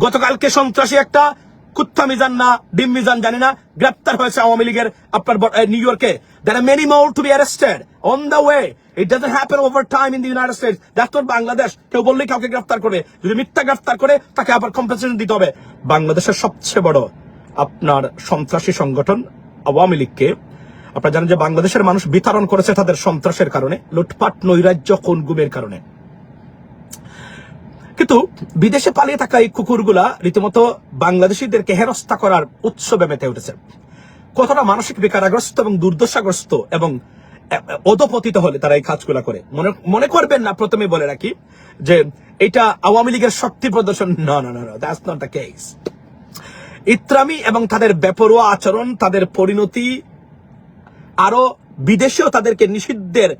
গতকালকে সন্ত্রাসী একটা কুত্তা মিজান না, ডিম মিজান জানি না, গ্রেপ্তার হয়েছে আওয়ামী লীগের আপনার নিউ ইয়র্কে there are many more to be arrested on the way. It doesn't happen over time in the united states. That's not Bangladesh কেউ বললে কাউকে গ্রেফতার করবে যদি মিথ্যা গ্রেফতার করে, তাকে আবার কম্পেনসেশন দিতে হবে। বাংলাদেশের সবচেয়ে বড় আপনার সন্ত্রাসী সংগঠন আওয়ামী লীগকে, আপনারা জানেন যে বাংলাদেশের মানুষ বিতরণ করেছে তাদের সন্ত্রাসের কারণে। লুটপাট নৈরাজ্য কোন গুমের কারণে। কিন্তু বিদেশে পালিয়ে থাকা এই কুকুরগুলা রীতিমতো বাংলাদেশিদেরকে হেরস্তা করার উৎসবে মেতে উঠেছে। কতটা মানসিক বিকারাগ্রস্ত এবং দুর্দশাগ্রস্ত এবং অধপতিত হলে তারা এই কাজগুলা করে। মনে মনে করবেন না প্রথমে বলে রাখি যে এটা আওয়ামী লীগের শক্তি প্রদর্শন। না না না দ্যাটস নট দ্য কেস ইত্রামি এবং তাদের বেপরোয়া আচরণ, তাদের পরিণতি, আরও বিদেশেও তাদেরকে নিষিদ্ধের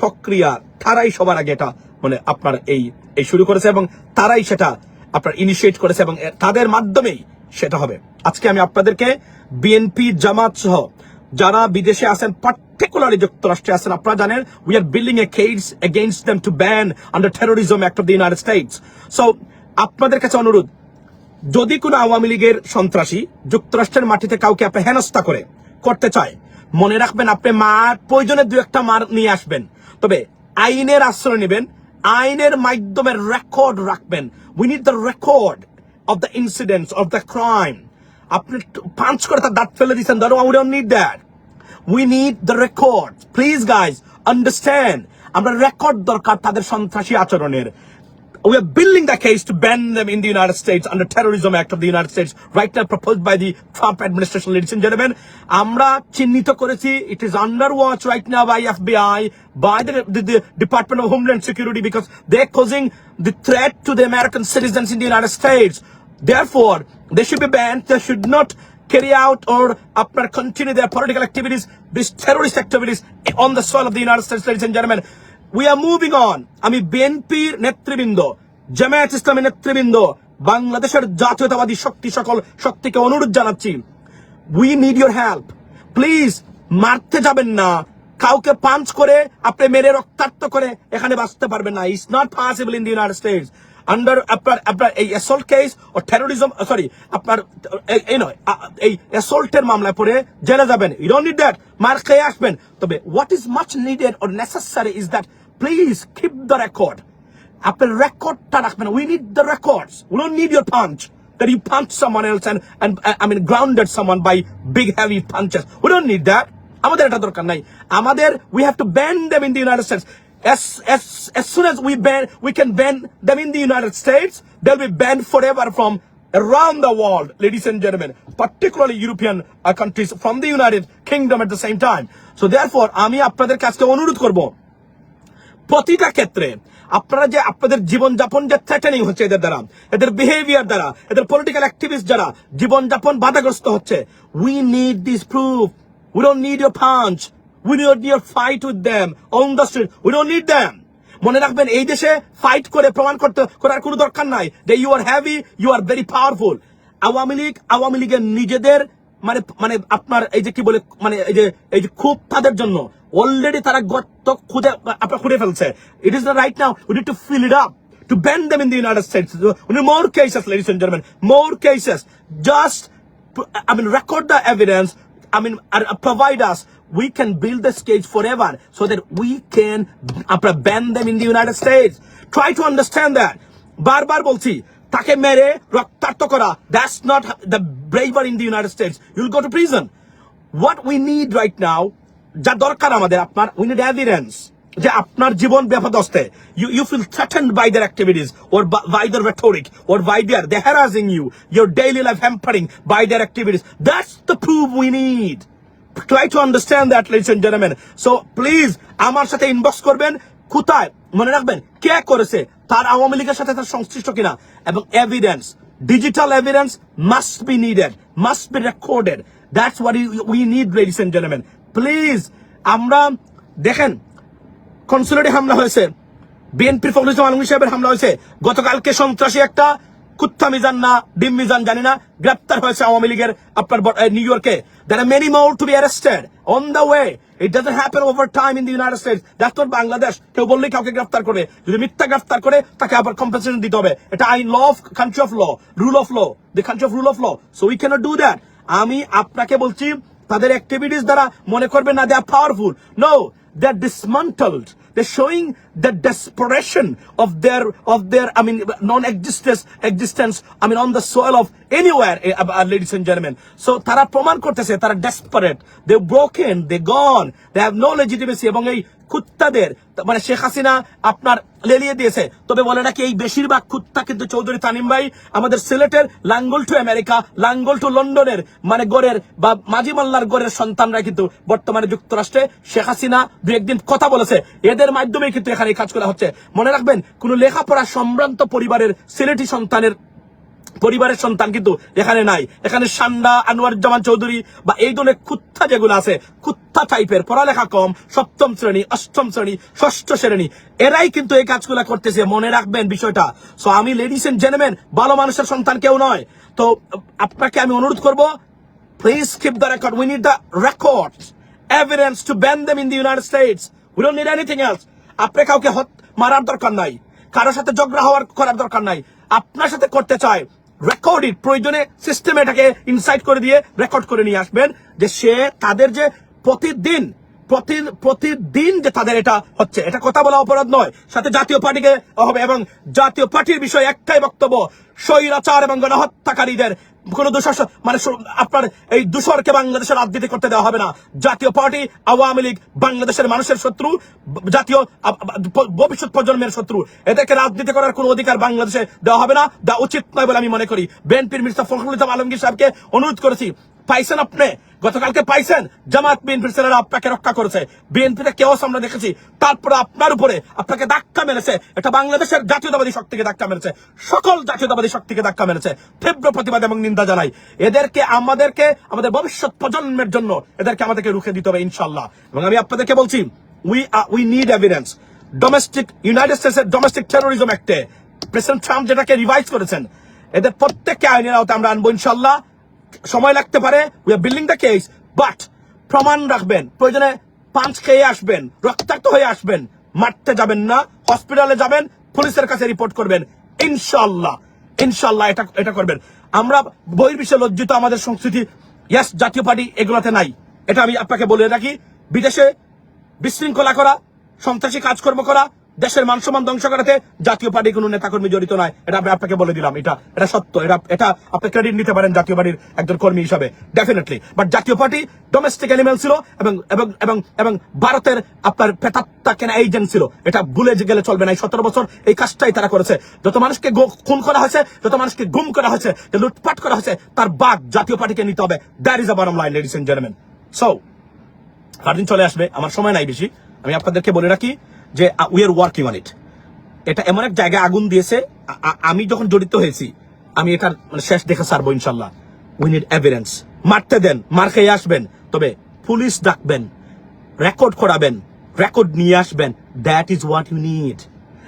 প্রক্রিয়া, তারাই সবার আগে এটা মানে আপনার এই এই শুরু করেছে এবং তারাই সেটা আপনার ইনিশিয়েট করেছে এবং তাদের মাধ্যমেই সেটা হবে। আজকে আমি আপনাদেরকে বিএনপি জামাত সহ যারা বিদেশে আছেন পার্টিকুলারলি যুক্তরাষ্ট্রে আছেন, আপনারা জানেন we are building a case against them to ban under terrorism act of the United States so আপনাদের কাছে অনুরোধ, যদি কোনো আওয়ামী লীগের সন্ত্রাসী যুক্তরাষ্ট্রের মাটিতে কাউকে আপনি হেনস্থা করে করতে চায়, মনে রাখবেন আপনি মার প্রয়োজনে দু একটা মার নিয়ে আসবেন। তবে আইনের আশ্রয় নেবেন আইনের মাধ্যমে রেকর্ড রাখবেন। We need the record of the incidents of the crime আপনি পাঁচ করে তার দাঁত ফেলে দিচ্ছেন ধরো we don't need that we need the record please guys understand আমরা রেকর্ড দরকার তাদের সন্ত্রাসী আচরণের। We are building the case to ban them in the United States under Terrorism Act of the United States, right now proposed by the Trump administration, ladies and gentlemen. আমরা চিহ্নিত করেছি it is under watch right now by FBI, by the, the, the Department of Homeland Security because they're causing the threat to the American citizens in the United States. Therefore, they should be banned. They should not carry out or আপনার continue their political activities, these terrorist activities on the soil of the United States, ladies and gentlemen. We are moving on. আমি বিএনপির নেতৃবৃন্দ, জামায়াত ইসলামের নেতৃবৃন্দ, বাংলাদেশের জাতীয়তাবাদী শক্তি সকল শক্তিকে অনুরোধ জানাচ্ছি। We need your help please মারতে যাবেন না। কাউকে পাঞ্চ করে, আপনি মেরে রক্তাক্ত করে এখানে বাঁচতে পারবেন না। It's not possible in the United States under আপনার আপনার এই অ্যাসল্ট কেস ও টেরোরিজম সরি আপনার, এই- নয় এই অ্যাসল্টের মামলায় পড়ে জেলে যাবেন। ইউ ডোন্ট নিড দ্যাট মার খেয়ে আসবেন। তবে what is much needed or necessary is that please keep the record আপনার রেকর্ডটা রাখবেন we need the records we don't need your punch that you punch someone else and and uh, I mean grounded someone by big heavy punches. We don't need that. আমাদের এটা দরকার নাই আমাদের we have to ban them in the United States. As as as soon as we ban we can ban them in the United States, they'll be banned forever from around the world, ladies and gentlemen, particularly European uh, countries from the United Kingdom at the same time. So therefore, আমি আপনাদের কাছে অনুরোধ করব প্রতিটা ক্ষেত্রে আপনারা যে আপনাদের জীবনযাপন যে থ্রেটেনিং হচ্ছে এদের দ্বারা, এদের বিহেভিয়ার দ্বারা, এদের পলিটিক্যাল অ্যাক্টিভিস্ট যারা জীবনযাপন বাধাগ্রস্ত হচ্ছে we need this proof we don't need your punch we need your fight with them on the street we don't need them মনে রাখবেন, এই দেশে ফাইট করে, প্রমাণ করতে, করার কোনো দরকার নাই যে you are heavy you are very powerful Awami League, Awami লীগের নিজেদের মানে মানে আপনার এই যে কি বলে মানে এই যে এই যে খুব তাদের জন্য অলরেডি তারা গর্ত খুঁজে আপনার খুঁড়ে ফেলছে it is the right now we need to fill it up to ban them in the United States. We need more cases, ladies and gentlemen, more cases. Just, I mean, record the evidence. I mean, and, uh, provide us. We can build this case forever so that we can uh, ban them in the United States. Try to understand that. বারবার বলছি তাকে মেরে রক্তাক্ত করা that's not the braver in the United States you'll go to prison what we need right now যা দরকার আমাদের, আপনার উই নিড এভিডেন্স যে আপনার জীবন বিপদস্তে you you feel threatened by their activities or by their rhetoric or by their they harassing you your daily life hampering by their activities that's the prove we need try to understand that ladies and gentleman so please আমার সাথে inbox করবেন, কোথায়? মনে রাখবেন, কে করেছে? তার আওয়ামী লীগের সাথে তার সংশ্লিষ্ট কিনা? এবং evidence digital evidence must be needed must be recorded that's what we need ladies and gentleman please আমরা, দেখেন কনসুলেটে হামলা হয়েছে। বিএনপির ফখরুল ইসলাম আলমগীর সাহেবের হামলা হয়েছে। গতকালকে সন্ত্রাসী একটা কুত্তা মিজান না, ডিম মিজান জানি না, গ্রেপ্তার হয়েছে আওয়ামী লীগের আপনার নিউ ইয়র্কে there are many more to be arrested on the way it doesn't happen over time in the United States that's not Bangladesh কেউ বললেই কাউকে গ্রেফতার করে। যদি মিথ্যা গ্রেফতার করে, তাকে আবার কম্পেনসেশন দিতে হবে। এটা আইন law of country of law rule of law the country of rule of law so we can't do that আমি আপনাকে বলছি তাদের অ্যাক্টিভিটিস দ্বারা মনে করবেন না they are powerful no are dismantled they're showing the desperation of their of their i mean non-existence existence i mean on the soil of anywhere eh, uh, uh, ladies and gentlemen so তারা প্রমাণ করতেছে তারা desperate they broken they gone they have no legitimacy এবং এই কুত্তাদের মানে শেখ হাসিনা আপনার লেলিয়ে দিয়েছে তবে বলে নাকি এই বেশিরভাগ কুত্তা কিন্তু চৌধুরী তানিম ভাই আমাদের সিলেটের লাঙ্গল টু আমেরিকা লাঙ্গল টু লন্ডনের মানে গড়ের বা মাঝি মাল্লার গড়ের সন্তানরা কিন্তু বর্তমানে যুক্তরাষ্ট্রে শেখ হাসিনা দু একদিন কথা বলেছে। এদের মাধ্যমে কিন্তু এখানে কাজ করা হচ্ছে। মনে রাখবেন, কোন লেখাপড়া সম্ভ্রান্ত পরিবারের সিলেটি সন্তানের পরিবারের সন্তান কিন্তু এখানে নাই। এখানে সান্ডা আনোয়ার জামান চৌধুরী বা এই ধরনের কুত্তা যেগুলো আছে কুত্তা টাইপের পড়ালেখা কম, সপ্তম শ্রেণি, অষ্টম শ্রেণি, ষষ্ঠ শ্রেণি, এরাই কিন্তু এই কাজগুলো করতেছে। মনে রাখবেন বিষয়টা। সো আমি লেডিস এন্ড জেন্টলম্যান ভালো মানুষের সন্তান কেউ নয়। তো, আপনাকে আমি অনুরোধ করব please keep the record we need the record evidence to ban them in the United States. We don't need anything else. আপনি কাউকে মারার দরকার নাই কারোর সাথে ঝগড়া হওয়ার করার দরকার নাই আপনার সাথে করতে চায় রেকর্ড ইট প্রয়োজনে সিস্টেম এটাকে ইনসাইট করে দিয়ে রেকর্ড করে নিয়ে আসবেন যে সে তাদের যে প্রতিদিন প্রতি প্রতিদিন যে তাদের এটা হচ্ছে, এটা কথা বলা অপরাধ নয়। সাথে জাতীয় পার্টিকে হবে এবং জাতীয় পার্টির বিষয়ে একটাই বক্তব্য, স্বৈরাচার এবং গণহত্যাকারীদের কোন দোষর মানে আপনার এই দূষরকে বাংলাদেশের রাজনীতি করতে দেওয়া হবে না। জাতীয় পার্টি আওয়ামী লীগ বাংলাদেশের মানুষের শত্রু, জাতীয় ভবিষ্যৎ প্রজন্মের শত্রু। এদেরকে রাজনীতি করার কোন অধিকার বাংলাদেশে দেওয়া হবে না। দেওয়া উচিত নয় বলে আমি মনে করি। বিএনপির মির্জা ফখরুল ইসলাম আলমগীর সাহেবকে অনুরোধ করেছি পাইছেন আপনি? গতকালকে পাইছেন। জামাত বিএনপির ছেলেরা আপনাকে রক্ষা করেছে। বিএনপিতে কেউ আমরা দেখেছি। তারপরে আপনার উপরে আপনাকে ধাক্কা মেরেছে। এটা বাংলাদেশের জাতীয়তাবাদী শক্তিকে ধাক্কা মেরেছে। সকল জাতীয়তাবাদী শক্তিকে ধাক্কা মেরেছে। তীব্র প্রতিবাদ এবং নিন্দা জানাই। এদেরকে, আমাদেরকে, আমাদের ভবিষ্যৎ প্রজন্মের জন্য এদেরকে আমাদেরকে রুখে দিতে হবে ইনশাল্লাহ এবং আমি আপনাদেরকে বলছি we we need evidence domestic United স্টেটসের domestic terrorism অ্যাক্টে প্রেসিডেন্ট ট্রাম্প যেটাকে রিভাইজ করেছেন, এদের প্রত্যেককে আইনের আওতায় আমরা আনব ইনশাল্লাহ সময় লাগতে পারে। We are building the case but প্রমাণ রাখবেন। প্রয়োজনে পাঁচ খেয়ে আসবেন, রক্তাক্ত হয়ে আসবেন। মারতে যাবেন না, হসপিটালে যাবেন, পুলিশের কাছে রিপোর্ট করবেন। ইনশাল্লাহ ইনশাল্লাহ এটা এটা করবেন। আমরা বহির্বিশ্বে লজ্জিত আমাদের সংস্কৃতি। ইয়াস জাতীয় পার্টি এগুলোতে নাই। এটা আমি আপনাকে বলে রাখি। বিদেশে বিশৃঙ্খলা করা, সন্ত্রাসী কাজকর্ম করা দেশের মান সম্মান ধ্বংস করাতে জাতীয় পার্টির কোনো নেতাকর্মী জড়িত নয়। এটা আমি আপনাকে বলে দিলাম। এটা এটা সত্য। এটা এটা আপনি ক্রেডিট নিতে পারেন জাতীয় পার্টির একজন কর্মী হিসাবে। Definitely but Jatiya Party domestic element ছিল এবং এবং এবং এবং ভারতের আপনার পেতাত্তা কেনা এজেন্ট ছিল। এটা ভুলে গেলে চলবে না। এই সতেরো বছর এই কাজটাই তারা করেছে। যত মানুষকে খুন করা হয়েছে, যত মানুষকে গুম করা হয়েছে লুটপাট করা হয়েছে, তার বাঘ জাতীয় পার্টিকে নিতে হবে। That is a line ladies and gentleman so দিন চলে আসবে। আমার সময় নাই বেশি। আমি আপনাদেরকে বলে রাখি যে we are working on it এটা এমন এক জায়গায় আগুন দিয়েছে আমি যখন জড়িত হয়েছি আমি এটার মানে শেষ দেখে সারবো ইনশাল্লাহ উই নিড এভিডেন্স মারতে দেন মার খেয়ে আসবেন। তবে পুলিশ ডাকবেন রেকর্ড করাবেন রেকর্ড নিয়ে আসবেন। That is what you need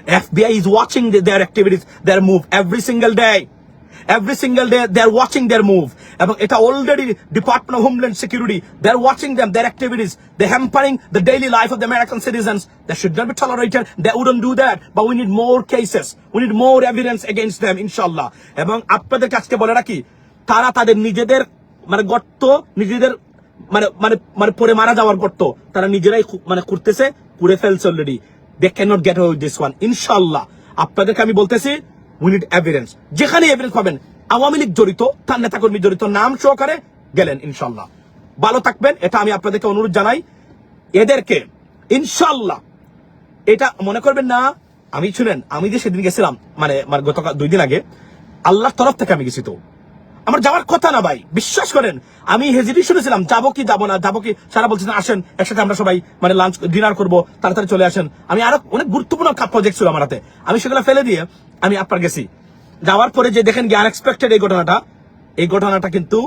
FBI is watching the- their activities, their every single single Every single day they are watching their move. এবং এটা already department of homeland security they are watching them their activities they hampering the daily life of the American citizens that should not be tolerated they wouldn't do that but we need more cases we need more evidence against them ইনশাল্লাহ এবং আপনাদের কাছকে বলে রাখি, তারা তাদের নিজেদের মানে গর্ত, নিজেদের মানে মানে মানে পরে মারা যাওয়ার গর্ত, তারা নিজেরাই মানে করতেছে করে ফেলছে already they can not get this one ইনশাল্লাহ আপনাদেরকে আমি বলতেছি উই নিড এভিডেন্স যেখানে এভিডেন্স পাবেন, আওয়ামী লীগ জড়িত, তার নেতাকর্মী জড়িত, নাম সহকারে গেলেন ইনশাল্লাহ ভালো থাকবেন, এটা আমি আপনাদেরকে অনুরোধ জানাই। এদেরকে ইনশাল্লাহ এটা মনে করবেন না, আমি শুনেন, আমি যে সেদিন গেছিলাম মানে মানে গতকাল, দুই দিন আগে, আল্লাহর তরফ থেকে আমি গেছি তো। আমার যাওয়ার কথা না ভাই, বিশ্বাস করেন। আমি হেজিটেশনে ছিলাম যাব কি যাব না, যাব কি? সারা বলছেন আসেন, একসাথে আমরা সবাই মানে লাঞ্চ ডিনার করব, তাড়াতাড়ি চলে আসেন। আমি আরও অনেক গুরুত্বপূর্ণ প্রজেক্ট ছিল আমার হাতে। আমি সেগুলো ফেলে দিয়ে আমি আপনার গেছি। যাওয়ার পরে যে দেখেন কি আনএক্সপেক্টেড এই ঘটনাটা এই ঘটনাটা কিন্তু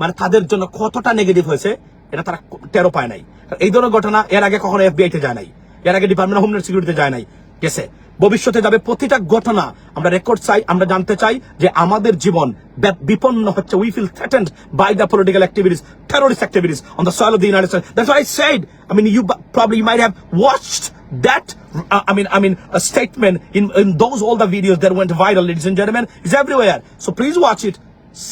মানে তাদের জন্য কতটা নেগেটিভ হয়েছে, এটা তারা টেরো পায় নাই। এই ধরনের ঘটনা এর আগে কখনো এফবিআই তে যায় নাই। এর আগে ডিপার্টমেন্ট অফ হোমল্যান্ড সিকিউরিটিতে যায় নাই, গেছে। ভবিষ্যতে যাবে প্রতিটা ঘটনা আমরা রেকর্ড চাই আমরা জানতে চাই যে আমাদের জীবন বিপন্ন হচ্ছে। We feel threatened by the political activities terrorist activities on the soil of the United States that's I said I mean you probably you might have watched that uh, I mean I mean a statement in in those all the videos that went viral ladies and gentlemen. Is everywhere. So please watch it.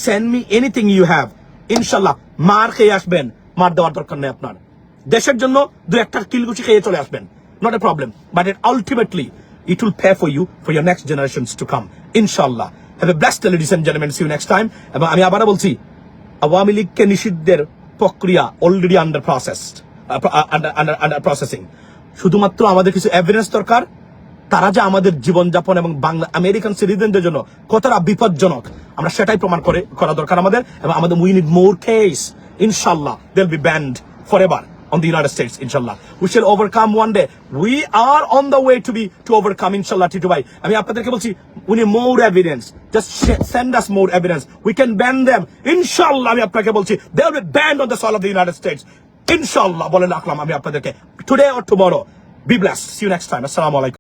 Send me anything you have. ইনশাল্লাহ মার খেয়ে আসবেন। মার দেওয়ার দরকার নেই আপনার। দেশের জন্য দু একটা কিলগুচি খেয়ে চলে আসবেন। Not a problem but it ultimately it will pay for you for year next generations to come ইনশাল্লাহ have a blast ladies and gentleman see you next time এবং আমি আবারও বলছি আওয়ামী লীগকে নিষিদ্ধের প্রক্রিয়া already under processed under under processing শুধুমাত্র আমাদের কিছু এভিডেন্স দরকার তারা যে আমাদের জীবনযাপন এবং বাংলা আমেরিকান সিটিজেনদের জন্য কতটা বিপজ্জনক আমরা সেটাই প্রমাণ করে করা দরকার আমাদের এবং আমাদের উই নিড মোর কেস ইনশাল্লাহ they'll be banned for ever on the United States, inshallah. We shall overcome one day. We are on the way to be to overcome, inshallah, Tito Bhai. আমি আপনাদেরকে বলছি we need more evidence. Just sh- send us more evidence. We can ban them. Inshallah, আমি আপনাকে বলছি they will be banned on the soil of the United States. Inshallah, বলে রাখলাম আমি আপনাদেরকে. Today or tomorrow. Be blessed. See you next time. Assalamu alaikum.